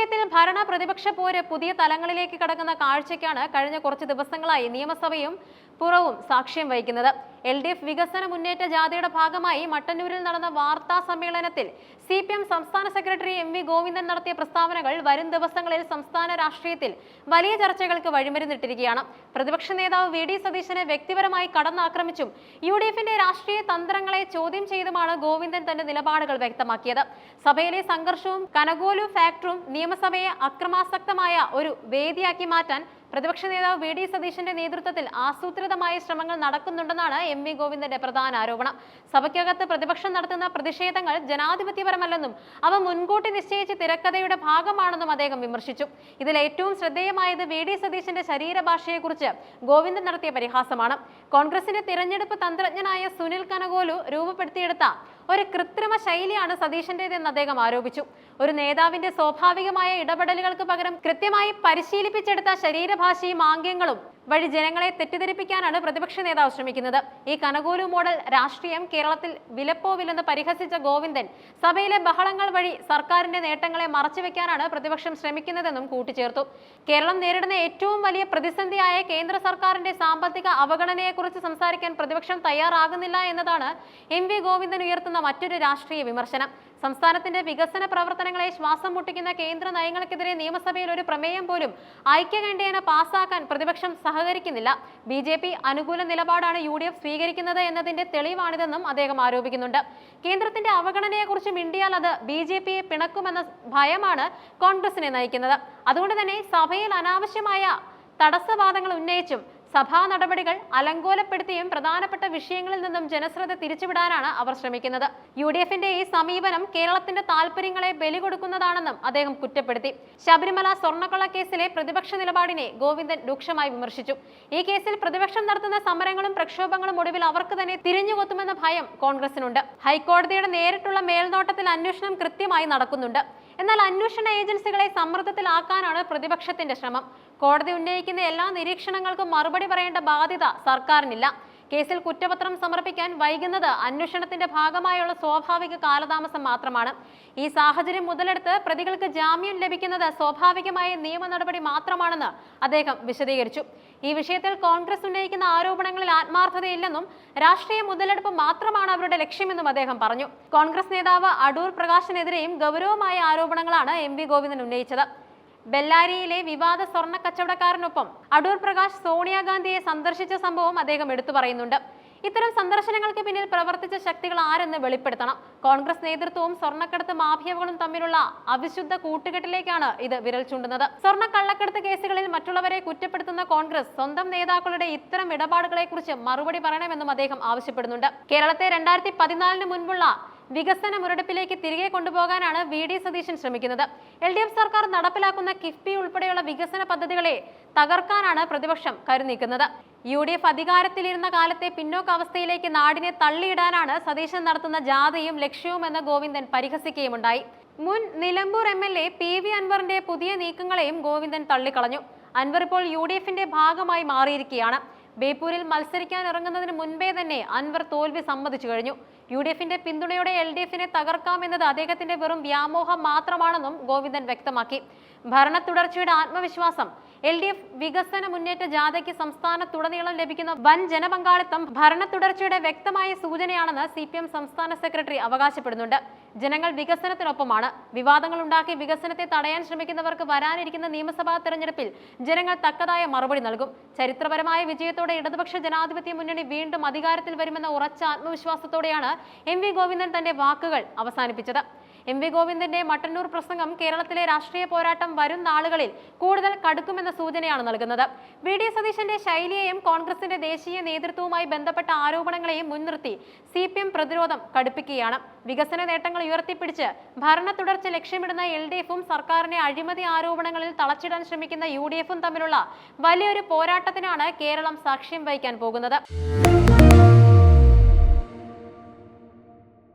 വിഷയത്തിൽ ഭരണ പ്രതിപക്ഷ പോര് പുതിയ തലങ്ങളിലേക്ക് കടക്കുന്ന കാഴ്ചയ്ക്കാണ് കഴിഞ്ഞ കുറച്ച് ദിവസങ്ങളായി നിയമസഭയും പുറവും സാക്ഷ്യം വഹിക്കുന്നത്. എൽ ഡി എഫ് വികസന മുന്നേറ്റ ജാഥയുടെ ഭാഗമായി മട്ടന്നൂരിൽ നടന്ന വാർത്താ സമ്മേളനത്തിൽ സി പി എം സംസ്ഥാന സെക്രട്ടറി എം വി ഗോവിന്ദൻ നടത്തിയ പ്രസ്താവനകൾ വരും ദിവസങ്ങളിൽ സംസ്ഥാന രാഷ്ട്രീയത്തിൽ വലിയ ചർച്ചകൾക്ക് വഴിമരുന്നിട്ടിരിക്കുകയാണ്. പ്രതിപക്ഷ നേതാവ് വി ഡി സതീശനെ വ്യക്തിപരമായി കടന്നാക്രമിച്ചും യു ഡി എഫിന്റെ രാഷ്ട്രീയ തന്ത്രങ്ങളെ ചോദ്യം ചെയ്തുമാണ് ഗോവിന്ദൻ തന്റെ നിലപാടുകൾ വ്യക്തമാക്കിയത്. സഭയിലെ സംഘർഷവും കനകോലു ഫാക്ടറും നിയമസഭയെ അക്രമാസക്തമായ ഒരു വേദിയാക്കി മാറ്റാൻ പ്രതിപക്ഷ നേതാവ് വി ഡി സതീശന്റെ നേതൃത്വത്തിൽ ആസൂത്രിതമായ ശ്രമങ്ങൾ നടക്കുന്നുണ്ടെന്നാണ് എം വി ഗോവിന്ദന്റെ പ്രധാന ആരോപണം. സഭയ്ക്കകത്ത് പ്രതിപക്ഷം നടത്തുന്ന പ്രതിഷേധങ്ങൾ ജനാധിപത്യപരമല്ലെന്നും അവ മുൻകൂട്ടി നിശ്ചയിച്ച് തിരക്കഥയുടെ ഭാഗമാണെന്നും അദ്ദേഹം വിമർശിച്ചു. ഇതിൽ ഏറ്റവും ശ്രദ്ധേയമായത് വി ഡി സതീശന്റെ ശരീരഭാഷയെക്കുറിച്ച് ഗോവിന്ദൻ നടത്തിയ പരിഹാസമാണ്. കോൺഗ്രസിന്റെ തിരഞ്ഞെടുപ്പ് തന്ത്രജ്ഞനായ സുനിൽ കനകോലു രൂപപ്പെടുത്തിയെടുത്ത ഒരു കൃത്രിമ ശൈലിയാണ് സതീശന്റേതെന്ന് അദ്ദേഹം ആരോപിച്ചു. ഒരു നേതാവിന്റെ സ്വാഭാവികമായ ഇടപെടലുകൾക്ക് പകരം കൃത്യമായി പരിശീലിപ്പിച്ചെടുത്ത ശരീരഭാഷയും ആംഗ്യങ്ങളും വഴി ജനങ്ങളെ തെറ്റിദ്ധരിപ്പിക്കാനാണ് പ്രതിപക്ഷ നേതാവ് ശ്രമിക്കുന്നത്. ഈ കനകൂലു മോഡൽ രാഷ്ട്രീയം കേരളത്തിൽ വിലപ്പോവില്ലെന്ന് പരിഹസിച്ച ഗോവിന്ദൻ സഭയിലെ ബഹളങ്ങൾ വഴി സർക്കാരിന്റെ നേട്ടങ്ങളെ മറച്ചുവെക്കാനാണ് പ്രതിപക്ഷം ശ്രമിക്കുന്നതെന്നും കൂട്ടിച്ചേർത്തു. കേരളം നേരിടുന്ന ഏറ്റവും വലിയ പ്രതിസന്ധിയായ കേന്ദ്ര സർക്കാരിന്റെ സാമ്പത്തിക അവഗണനയെക്കുറിച്ച് സംസാരിക്കാൻ പ്രതിപക്ഷം തയ്യാറാകുന്നില്ല എന്നതാണ് എം വി ഗോവിന്ദൻ ഉയർത്തുന്ന മറ്റൊരു രാഷ്ട്രീയ വിമർശനം. സംസ്ഥാനത്തിന്റെ വികസന പ്രവർത്തനങ്ങളെ ശ്വാസം മുട്ടിക്കുന്ന കേന്ദ്ര നയങ്ങൾക്കെതിരെ നിയമസഭയിൽ ഒരു പ്രമേയം പോലും ഐക്യകണ്ഠേന പാസാക്കാൻ പ്രതിപക്ഷം സഹകരിക്കുന്നില്ല. ബി ജെ പി അനുകൂല നിലപാടാണ് യു ഡി എഫ് സ്വീകരിക്കുന്നത് എന്നതിന്റെ തെളിവാണിതെന്നും അദ്ദേഹം ആരോപിക്കുന്നുണ്ട്. കേന്ദ്രത്തിന്റെ അവഗണനയെക്കുറിച്ച് മിണ്ടിയാൽ അത് ബി ജെ പിയെ പിണക്കുമെന്ന ഭയമാണ് കോൺഗ്രസിനെ നയിക്കുന്നത്. അതുകൊണ്ട് തന്നെ സഭയിൽ അനാവശ്യമായ തടസ്സവാദങ്ങൾ ഉന്നയിച്ചും സഭാ നടപടികൾ അലങ്കോലപ്പെടുത്തിയും പ്രധാനപ്പെട്ട വിഷയങ്ങളിൽ നിന്നും ജനശ്രദ്ധ തിരിച്ചുവിടാനാണ് അവർ ശ്രമിക്കുന്നത്. യു ഡി എഫിന്റെ ഈ സമീപനം കേരളത്തിന്റെ താല്പര്യങ്ങളെ ബലി കൊടുക്കുന്നതാണെന്നും അദ്ദേഹം കുറ്റപ്പെടുത്തി. ശബരിമല സ്വർണക്കൊള്ള കേസിലെ പ്രതിപക്ഷ നിലപാടിനെ ഗോവിന്ദൻ രൂക്ഷമായി വിമർശിച്ചു. ഈ കേസിൽ പ്രതിപക്ഷം നടത്തുന്ന സമരങ്ങളും പ്രക്ഷോഭങ്ങളും ഒടുവിൽ അവർക്ക് തന്നെ തിരിഞ്ഞുകൊത്തുമെന്ന ഭയം കോൺഗ്രസിനുണ്ട്. ഹൈക്കോടതിയുടെ നേരിട്ടുള്ള മേൽനോട്ടത്തിൽ അന്വേഷണം കൃത്യമായി നടക്കുന്നുണ്ട്. എന്നാൽ അന്വേഷണ ഏജൻസികളെ സമ്മർദ്ദത്തിലാക്കാനാണ് പ്രതിപക്ഷത്തിന്റെ ശ്രമം. കോടതി ഉന്നയിക്കുന്ന എല്ലാ നിരീക്ഷണങ്ങൾക്കും മറുപടി പറയേണ്ട ബാധ്യത സർക്കാരിനില്ല. കേസിൽ കുറ്റപത്രം സമർപ്പിക്കാൻ വൈകുന്നത് അന്വേഷണത്തിന്റെ ഭാഗമായുള്ള സ്വാഭാവിക കാലതാമസം മാത്രമാണ്. ഈ സാഹചര്യം മുതലെടുത്ത് പ്രതികൾക്ക് ജാമ്യം ലഭിക്കുന്നത് സ്വാഭാവികമായ നിയമ നടപടി മാത്രമാണെന്ന് അദ്ദേഹം വിശദീകരിച്ചു. ഈ വിഷയത്തിൽ കോൺഗ്രസ് ഉന്നയിക്കുന്ന ആരോപണങ്ങളിൽ ആത്മാർത്ഥതയില്ലെന്നും രാഷ്ട്രീയ മുതലെടുപ്പ് മാത്രമാണ് അവരുടെ ലക്ഷ്യമെന്നും അദ്ദേഹം പറഞ്ഞു. കോൺഗ്രസ് നേതാവ് അടൂർ പ്രകാശിനെതിരെയും ഗൗരവമായ ആരോപണങ്ങളാണ് എം വി ഗോവിന്ദൻ ഉന്നയിച്ചത്. ബെല്ലാരിയിലെ വിവാദ സ്വർണ കച്ചവടക്കാരനൊപ്പം അടൂർ പ്രകാശ് സോണിയാഗാന്ധിയെ സന്ദർശിച്ച സംഭവം അദ്ദേഹം എടുത്തു പറയുന്നുണ്ട്. ഇത്തരം സന്ദർശനങ്ങൾക്ക് പിന്നിൽ പ്രവർത്തിച്ച ശക്തികൾ ആരെന്ന് വെളിപ്പെടുത്തണം. കോൺഗ്രസ് നേതൃത്വവും സ്വർണക്കടത്ത് മാഫിയകളും തമ്മിലുള്ള അവിശുദ്ധ കൂട്ടുകെട്ടിലേക്കാണ് ഇത് വിരൽ ചൂണ്ടുന്നത്. സ്വർണ കള്ളക്കടത്ത് കേസുകളിൽ മറ്റുള്ളവരെ കുറ്റപ്പെടുത്തുന്ന കോൺഗ്രസ് സ്വന്തം നേതാക്കളുടെ ഇത്തരം ഇടപാടുകളെക്കുറിച്ച് മറുപടി പറയണമെന്നും അദ്ദേഹം ആവശ്യപ്പെടുന്നുണ്ട്. കേരളത്തെ രണ്ടായിരത്തി പതിനാലിന് മുൻപുള്ള വികസന മുരടിപ്പിലേക്ക് തിരികെ കൊണ്ടുപോകാനാണ് വി ഡി സതീശൻ ശ്രമിക്കുന്നത്. എൽ ഡി എഫ് സർക്കാർ നടപ്പിലാക്കുന്ന കിഫ്ബി ഉൾപ്പെടെയുള്ള വികസന പദ്ധതികളെ തകർക്കാനാണ് പ്രതിപക്ഷം കരുനീക്കുന്നത് യു ഡി എഫ് അധികാരത്തിലിരുന്ന കാലത്തെ പിന്നോക്കാവസ്ഥയിലേക്ക് നാടിനെ തള്ളിയിടാനാണ് സതീശൻ നടത്തുന്ന ജാഥയും ലക്ഷ്യവുമെന്ന് ഗോവിന്ദൻ പരിഹസിക്കുകയുമുണ്ടായി. മുൻ Nilambur M L A P V അൻവറിന്റെ പുതിയ നീക്കങ്ങളെയും ഗോവിന്ദൻ തള്ളിക്കളഞ്ഞു. അൻവർ ഇപ്പോൾ യു ഡി എഫിന്റെ ഭാഗമായി മാറിയിരിക്കുകയാണ്. ബേപ്പൂരിൽ മത്സരിക്കാൻ ഇറങ്ങുന്നതിന് മുൻപേ തന്നെ അൻവർ തോൽവി സമ്മതിച്ചു കഴിഞ്ഞു. യു ഡി എഫിന്റെ പിന്തുണയോടെ എൽ ഡി എഫിനെ തകർക്കാമെന്നത് അദ്ദേഹത്തിന്റെ വെറും വ്യാമോഹം മാത്രമാണെന്നും ഗോവിന്ദൻ വ്യക്തമാക്കി. ഭരണ തുടർച്ചയുടെ ആത്മവിശ്വാസം എൽ ഡി എഫ് വികസന മുന്നേറ്റ ജാഥയ്ക്ക് സംസ്ഥാനത്തുടനീളം ലഭിക്കുന്ന വൻ ജനപങ്കാളിത്തം ഭരണ തുടർച്ചയുടെ വ്യക്തമായ സൂചനയാണെന്ന് സി സംസ്ഥാന സെക്രട്ടറി അവകാശപ്പെടുന്നുണ്ട്. ജനങ്ങൾ വികസനത്തിനൊപ്പമാണ്. വിവാദങ്ങൾ ഉണ്ടാക്കി വികസനത്തെ തടയാൻ ശ്രമിക്കുന്നവർക്ക് വരാനിരിക്കുന്ന നിയമസഭാ തെരഞ്ഞെടുപ്പിൽ ജനങ്ങൾ തക്കതായ മറുപടി നൽകും. ചരിത്രപരമായ വിജയത്തോടെ ഇടതുപക്ഷ ജനാധിപത്യ മുന്നണി വീണ്ടും അധികാരത്തിൽ വരുമെന്ന ഉറച്ച ആത്മവിശ്വാസത്തോടെയാണ് എം വി ഗോവിന്ദൻ തന്റെ വാക്കുകൾ അവസാനിപ്പിച്ചത്. എം വി ഗോവിന്ദന്റെ മട്ടന്നൂർ പ്രസംഗം കേരളത്തിലെ രാഷ്ട്രീയ പോരാട്ടം വരും നാളുകളിൽ കൂടുതൽ കടുക്കുമെന്ന സൂചനയാണ് നൽകുന്നത്. വി ഡി സതീശന്റെ ശൈലിയെയും കോൺഗ്രസിന്റെ ദേശീയ നേതൃത്വവുമായി ബന്ധപ്പെട്ട ആരോപണങ്ങളെയും മുൻനിർത്തി സി പി എം പ്രതിരോധം കടുപ്പിക്കുകയാണ്. വികസന നേട്ടങ്ങൾ ഉയർത്തിപ്പിടിച്ച് ഭരണ തുടർച്ച ലക്ഷ്യമിടുന്ന എൽ ഡി എഫും സർക്കാരിനെ അഴിമതി ആരോപണങ്ങളിൽ തളച്ചിടാൻ ശ്രമിക്കുന്ന യു ഡി എഫും തമ്മിലുള്ള വലിയൊരു പോരാട്ടത്തിനാണ് കേരളം സാക്ഷ്യം വഹിക്കാൻ പോകുന്നത്.